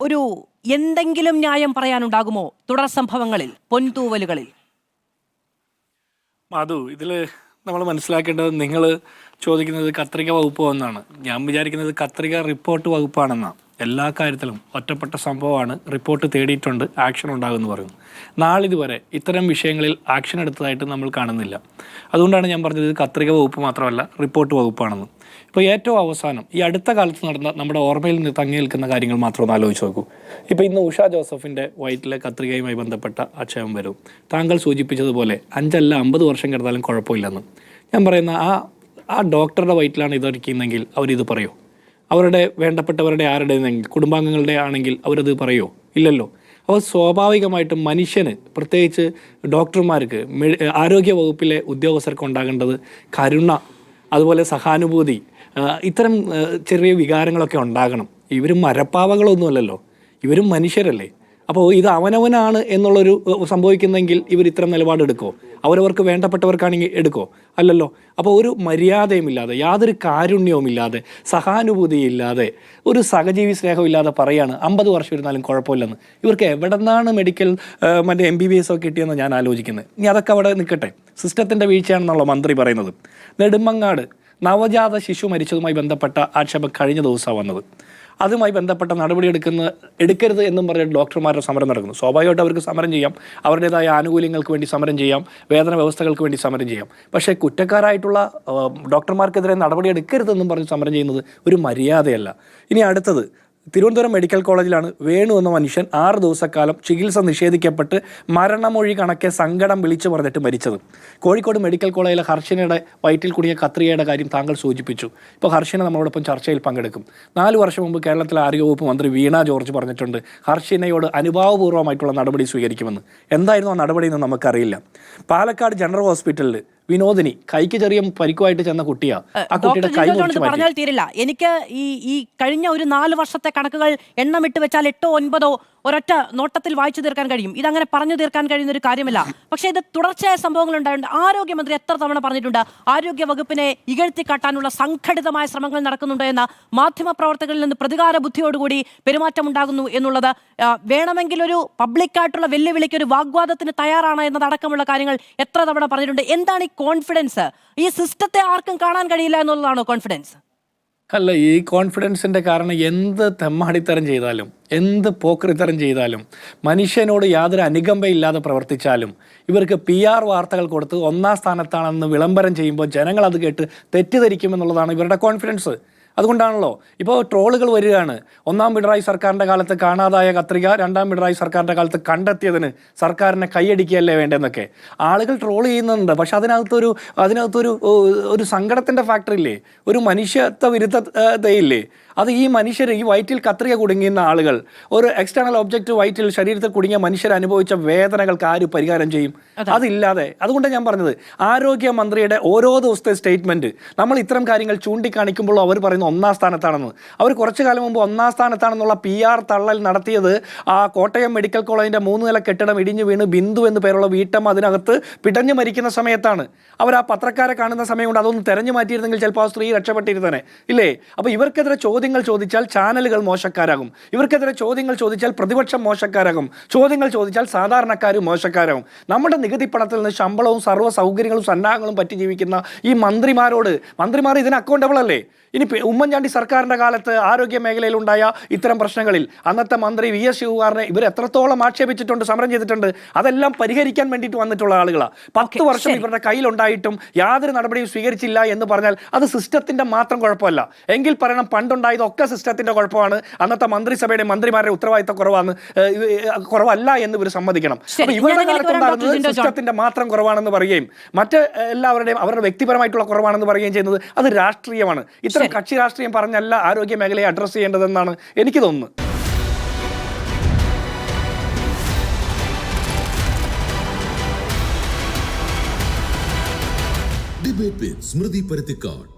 ഒരു എന്തെങ്കിലും ന്യായം പറയാനുണ്ടാകുമോ തുടർ സംഭവങ്ങളിൽ പൊൻതൂവലുകളിൽ? മാധു ഇതിൽ നമ്മൾ മനസ്സിലാക്കേണ്ടത് നിങ്ങൾ ചോദിക്കുന്നത് കത്രിക വകുപ്പ് എന്നാണ് ഞാൻ വിചാരിക്കുന്നത് കത്രിക റിപ്പോർട്ട് വകുപ്പാണെന്നാണ് എല്ലാ കാര്യത്തിലും ഒറ്റപ്പെട്ട സംഭവമാണ് റിപ്പോർട്ട് തേടിയിട്ടുണ്ട് ആക്ഷൻ ഉണ്ടാകുമെന്ന് പറയുന്നു നാളിതുവരെ ഇത്തരം വിഷയങ്ങളിൽ ആക്ഷൻ എടുത്തതായിട്ട് നമ്മൾ കാണുന്നില്ല. അതുകൊണ്ടാണ് ഞാൻ പറഞ്ഞത് കത്രിക വകുപ്പ് മാത്രമല്ല റിപ്പോർട്ട് വകുപ്പാണെന്ന്. ഇപ്പോൾ ഏറ്റവും അവസാനം ഈ അടുത്ത കാലത്ത് നടന്ന നമ്മുടെ ഓർമ്മയിൽ നിന്ന് തങ്ങി നിൽക്കുന്ന കാര്യങ്ങൾ മാത്രം ഒന്ന് ആലോചിച്ച് നോക്കൂ. ഇപ്പോൾ ഇന്ന് ഉഷ ജോസഫിന്റെ വയറ്റിലെ കത്രികയുമായി ബന്ധപ്പെട്ട ആക്ഷേപം വരും. താങ്കൾ സൂചിപ്പിച്ചതുപോലെ അഞ്ചല്ല അമ്പത് വർഷം കിടന്നാലും കുഴപ്പമില്ലെന്ന്. ഞാൻ പറയുന്ന ആ ആ ഡോക്ടറുടെ വയറ്റിലാണ് ഇതൊരുക്കുന്നതെങ്കിൽ അവരിത് പറയോ? അവരുടെ വേണ്ടപ്പെട്ടവരുടെ ആരുടെ കുടുംബാംഗങ്ങളുടെ ആണെങ്കിൽ അവരത് പറയോ? ഇല്ലല്ലോ. അപ്പോൾ സ്വാഭാവികമായിട്ടും മനുഷ്യന് പ്രത്യേകിച്ച് ഡോക്ടർമാർക്ക് ആരോഗ്യ വകുപ്പിലെ ഉദ്യോഗസ്ഥർക്ക് ഉണ്ടാകേണ്ടത് കരുണ അതുപോലെ സഹാനുഭൂതി ഇത്തരം ചെറിയ വികാരങ്ങളൊക്കെ ഉണ്ടാകണം. ഇവർ മരപ്പാവകളൊന്നുമല്ലല്ലോ. ഇവരും മനുഷ്യരല്ലേ. അപ്പോൾ ഇത് അവനവനാണ് എന്നുള്ളൊരു സംഭവിക്കുന്നെങ്കിൽ ഇവർ ഇത്തരം നിലപാടെടുക്കോ അവരവർക്ക് വേണ്ടപ്പെട്ടവർക്കാണെങ്കിൽ എടുക്കോ അല്ലല്ലോ. അപ്പോൾ ഒരു മര്യാദയും ഇല്ലാതെ യാതൊരു കാരുണ്യവും കാരുണ്യവുമില്ലാതെ സഹാനുഭൂതിയില്ലാതെ ഒരു സഹജീവി സ്നേഹമില്ലാതെ പറയാണ് അമ്പത് വർഷം ഇരുന്നാലും കുഴപ്പമില്ലെന്ന്. ഇവർക്ക് എവിടെ നിന്നാണ് മെഡിക്കൽ മറ്റേ എം ബി ബി എസ് ഒക്കെ കിട്ടിയെന്ന് ഞാൻ ആലോചിക്കുന്നത്. ഇനി അതൊക്കെ അവിടെ നിൽക്കട്ടെ. സിസ്റ്റത്തിന്റെ വീഴ്ചയാണെന്നുള്ള മന്ത്രി പറയുന്നത്. നെടുമങ്ങാട് നവജാത ശിശു മരിച്ചതുമായി ബന്ധപ്പെട്ട ആക്ഷേപം കഴിഞ്ഞ ദിവസമാണ് വന്നത്. അതുമായി ബന്ധപ്പെട്ട നടപടി എടുക്കുന്ന എടുക്കരുത് എന്നും പറഞ്ഞ് ഡോക്ടർമാരുടെ സമരം നടക്കുന്നു. സ്വാഭാവികമായിട്ട് അവർക്ക് സമരം ചെയ്യാം. അവരുടേതായ ആനുകൂല്യങ്ങൾക്ക് വേണ്ടി സമരം ചെയ്യാം. വേതന വ്യവസ്ഥകൾക്ക് വേണ്ടി സമരം ചെയ്യാം. പക്ഷേ കുറ്റക്കാരായിട്ടുള്ള ഡോക്ടർമാർക്കെതിരെ നടപടി എടുക്കരുതെന്നും പറഞ്ഞ് സമരം ചെയ്യുന്നത് ഒരു മര്യാദയല്ല. ഇനി അടുത്തത് തിരുവനന്തപുരം മെഡിക്കൽ കോളേജിലാണ് വേണു എന്ന മനുഷ്യൻ ആറ് ദിവസക്കാലം ചികിത്സ നിഷേധിക്കപ്പെട്ട് മരണമൊഴി കണക്കെ സങ്കടം വിളിച്ചു പറഞ്ഞിട്ട് മരിച്ചത്. കോഴിക്കോട് മെഡിക്കൽ കോളേജിലെ ഹർഷനയുടെ വയറ്റിൽ കുടുങ്ങിയ കത്രികയുടെ കാര്യം താങ്കൾ സൂചിപ്പിച്ചു. ഇപ്പോൾ ഹർഷന നമ്മളോടൊപ്പം ചർച്ചയിൽ പങ്കെടുക്കും. നാല് വർഷം മുമ്പ് കേരളത്തിലെ ആരോഗ്യവകുപ്പ് മന്ത്രി വീണ ജോർജ് പറഞ്ഞിട്ടുണ്ട് ഹർഷനയോട് അനുഭാവപൂർവമായിട്ടുള്ള നടപടി സ്വീകരിക്കുമെന്ന്. എന്തായിരുന്നു ആ നടപടി എന്ന് നമുക്കറിയില്ല. പാലക്കാട് ജനറൽ ഹോസ്പിറ്റലിൽ വിനോദിനി കൈക്ക് ചെറിയ പരിക്കുമായിട്ട് ചെന്ന കുട്ടിയാ. ആ കുട്ടിയുടെ കൈ പറഞ്ഞാൽ തീരില്ല. എനിക്ക് ഈ ഈ കഴിഞ്ഞ ഒരു നാല് വർഷത്തെ കണക്കുകൾ എണ്ണമിട്ട് വെച്ചാൽ എട്ടോ ഒൻപതോ ഒരൊറ്റ നോട്ടത്തിൽ വായിച്ചു തീർക്കാൻ കഴിയും. ഇതങ്ങനെ പറഞ്ഞു തീർക്കാൻ കഴിയുന്ന ഒരു കാര്യമല്ല. പക്ഷേ ഇത് തുടർച്ചയായ സംഭവങ്ങൾ ഉണ്ടായിട്ടുണ്ട്. ആരോഗ്യമന്ത്രി എത്ര തവണ പറഞ്ഞിട്ടുണ്ട് ആരോഗ്യ വകുപ്പിനെ ഇകഴ്ത്തി കാട്ടാനുള്ള സംഘടിതമായ ശ്രമങ്ങൾ നടക്കുന്നുണ്ട് എന്ന മാധ്യമപ്രവർത്തകരിൽ നിന്ന് പ്രതികാര ബുദ്ധിയോടുകൂടി പെരുമാറ്റം ഉണ്ടാകുന്നു എന്നുള്ളത് വേണമെങ്കിൽ ഒരു പബ്ലിക്കായിട്ടുള്ള വെല്ലുവിളിക്ക് ഒരു വാഗ്വാദത്തിന് തയ്യാറാണ് എന്നതടക്കമുള്ള കാര്യങ്ങൾ എത്ര തവണ പറഞ്ഞിട്ടുണ്ട്. എന്താണ് ഈ കോൺഫിഡൻസ് ഈ സിസ്റ്റത്തെ ആർക്കും കാണാൻ കഴിയില്ല എന്നുള്ളതാണോ കോൺഫിഡൻസ് അല്ല ഈ കോൺഫിഡൻസിന്റെ കാരണം എന്ത് തെമ്മാടിത്തരം ചെയ്താലും എന്ത് പോക്കറിത്തരം ചെയ്താലും മനുഷ്യനോട് യാതൊരു അനുകമ്പയില്ലാതെ പ്രവർത്തിച്ചാലും ഇവർക്ക് പി ആർ വാർത്തകൾ കൊടുത്ത് ഒന്നാം സ്ഥാനത്താണെന്ന് വിളംബരം ചെയ്യുമ്പോൾ ജനങ്ങൾ അത് കേട്ട് തെറ്റിദ്ധരിക്കുമെന്നുള്ളതാണ് ഇവരുടെ കോൺഫിഡൻസ് അതുകൊണ്ടാണല്ലോ. ഇപ്പോൾ ട്രോളുകൾ വരികയാണ്. ഒന്നാം പിണറായി സർക്കാരിന്റെ കാലത്ത് കാണാതായ കത്രിക രണ്ടാം പിണറായി സർക്കാരിന്റെ കാലത്ത് കണ്ടെത്തിയതിന് സർക്കാരിനെ കൈയടിക്കുകയല്ലേ വേണ്ടെന്നൊക്കെ ആളുകൾ ട്രോൾ ചെയ്യുന്നുണ്ട്. പക്ഷെ അതിനകത്തൊരു അതിനകത്തൊരു ഒരു സങ്കടത്തിന്റെ ഫാക്ടറില്ലേ ഒരു മനുഷ്യത്വ വിരുദ്ധതയില്ലേ? അത് ഈ മനുഷ്യർ ഈ വയറ്റിൽ കത്രിക കുടുങ്ങിയുന്ന ആളുകൾ. ഒരു എക്സ്റ്റേണൽ ഒബ്ജക്റ്റ് വയറ്റിൽ ശരീരത്തിൽ കുടുങ്ങിയ മനുഷ്യർ അനുഭവിച്ച വേദനകൾക്ക് ആര് പരിഹാരം ചെയ്യും? അതില്ലാതെ. അതുകൊണ്ട് ഞാൻ പറഞ്ഞത് ആരോഗ്യ മന്ത്രിയുടെ ഓരോ ദിവസത്തെ സ്റ്റേറ്റ്മെന്റ് നമ്മൾ ഇത്തരം കാര്യങ്ങൾ ചൂണ്ടിക്കാണിക്കുമ്പോൾ അവർ പറയുന്ന ഒന്നാം സ്ഥാനത്താണെന്ന്. അവർ കുറച്ചു കാലം മുമ്പ് ഒന്നാം സ്ഥാനത്താണെന്നുള്ള പി ആർ തള്ളൽ നടത്തിയത് ആ കോട്ടയം മെഡിക്കൽ കോളേജിന്റെ മൂന്ന് നില കെട്ടിടം ഇടിഞ്ഞു വീണ് ബിന്ദു എന്ന് പേരുള്ള വീട്ടമ്മ അതിനകത്ത് പിടഞ്ഞു മരിക്കുന്ന സമയത്താണ്. അവർ ആ പത്രക്കാരെ കാണുന്ന സമയം കൊണ്ട് അതൊന്ന് തെരഞ്ഞു മാറ്റിയിരുന്നെങ്കിൽ ചിലപ്പോൾ ആ സ്ത്രീ രക്ഷപ്പെട്ടിരുന്നേ ഇല്ലേ? അപ്പോൾ ഇവർക്കെതിരെ ചോദ്യങ്ങൾ ചോദിച്ചാൽ ചാനലുകൾ മോശക്കാരാകും. ഇവർക്കെതിരെ ചോദ്യങ്ങൾ ചോദിച്ചാൽ പ്രതിപക്ഷം മോശക്കാരാകും. ചോദ്യങ്ങൾ ചോദിച്ചാൽ സാധാരണക്കാർ മോശക്കാരാകും. നമ്മുടെ നികുതി പണത്തിൽ നിന്ന് ശമ്പളവും സർവ സൗകര്യങ്ങളും സന്നാഹങ്ങളും പറ്റി ജീവിക്കുന്ന ഈ മന്ത്രിമാരോട് മന്ത്രിമാർ ഇതിന് അക്കൗണ്ടബിൾ അല്ലേ? ഇനി ഉമ്മൻചാണ്ടി സർക്കാരിന്റെ കാലത്ത് ആരോഗ്യ മേഖലയിലുണ്ടായ ഇത്തരം പ്രശ്നങ്ങളിൽ അന്നത്തെ മന്ത്രി വി എസ് ശിവകുമാറിനെ ഇവർ എത്രത്തോളം ആക്ഷേപിച്ചിട്ടുണ്ട് സമരം ചെയ്തിട്ടുണ്ട് അതെല്ലാം പരിഹരിക്കാൻ വേണ്ടിയിട്ട് വന്നിട്ടുള്ള ആളുകളാണ് പത്ത് വർഷം ഇവരുടെ കയ്യിലുണ്ടായിട്ടും യാതൊരു നടപടിയും സ്വീകരിച്ചില്ല എന്ന് പറഞ്ഞാൽ അത് സിസ്റ്റത്തിന്റെ മാത്രം കുഴപ്പമല്ല. എങ്കിൽ പറയണം പണ്ടുണ്ടായതൊക്കെ സിസ്റ്റത്തിന്റെ കുഴപ്പമാണ്. അന്നത്തെ മന്ത്രിസഭയുടെ മന്ത്രിമാരുടെ ഉത്തരവാദിത്ത കുറവാണ്. കുറവല്ല എന്ന് ഇവർ സമ്മതിക്കണം. അപ്പോൾ അപ്പൊ ഇവരുടെ കാലത്തുണ്ടാകുന്നത് സിസ്റ്റത്തിന്റെ സിസ്റ്റത്തിന്റെ മാത്രം കുറവാണെന്ന് പറയുകയും മറ്റ് എല്ലാവരുടെയും അവരുടെ വ്യക്തിപരമായിട്ടുള്ള കുറവാണെന്ന് പറയുകയും ചെയ്യുന്നത് അത് രാഷ്ട്രീയമാണ്. ഇത്തരം കക്ഷി രാഷ്ട്രീയം പറഞ്ഞല്ല ആരോഗ്യ മേഖലയെ അഡ്രസ്സ് ചെയ്യേണ്ടതെന്നാണ് എനിക്ക് തോന്നുന്നത്. ഡിബേറ്റ് വിത്ത് സ്മൃതി പരുത്തിക്കാട്